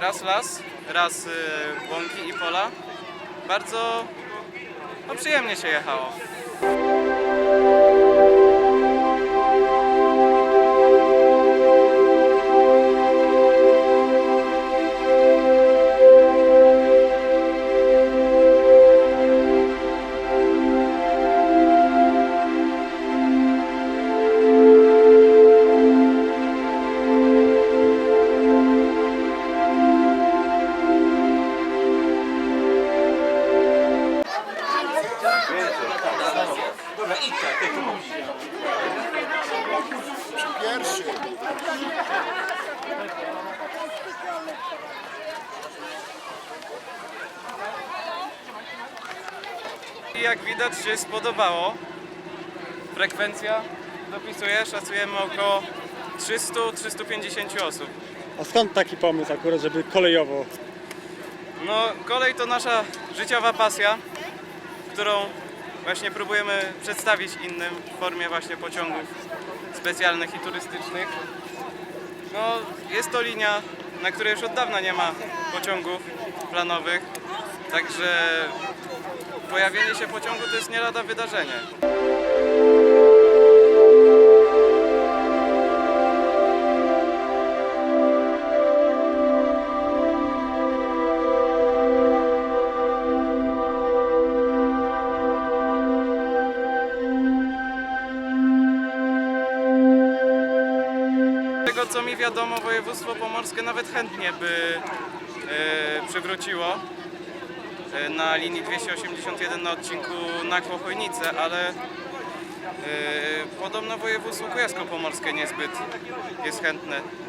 raz las, raz y, łąki i pola. Bardzo no, przyjemnie się jechało. Pierwszy. I jak widać się spodobało. Frekwencja dopisuje, szacujemy około 300-350 osób. A skąd taki pomysł akurat, żeby kolejowo? No, kolej to nasza życiowa pasja, którą właśnie próbujemy przedstawić innym w formie właśnie pociągów specjalnych i turystycznych. No, jest to linia, na której już od dawna nie ma pociągów planowych, także pojawienie się pociągu to jest nie lada wydarzenie. Co mi wiadomo, województwo pomorskie nawet chętnie by e, przywróciło e, na linii 281 na odcinku Nakło-Chojnice, ale e, podobno województwo kujawsko-pomorskie niezbyt jest chętne do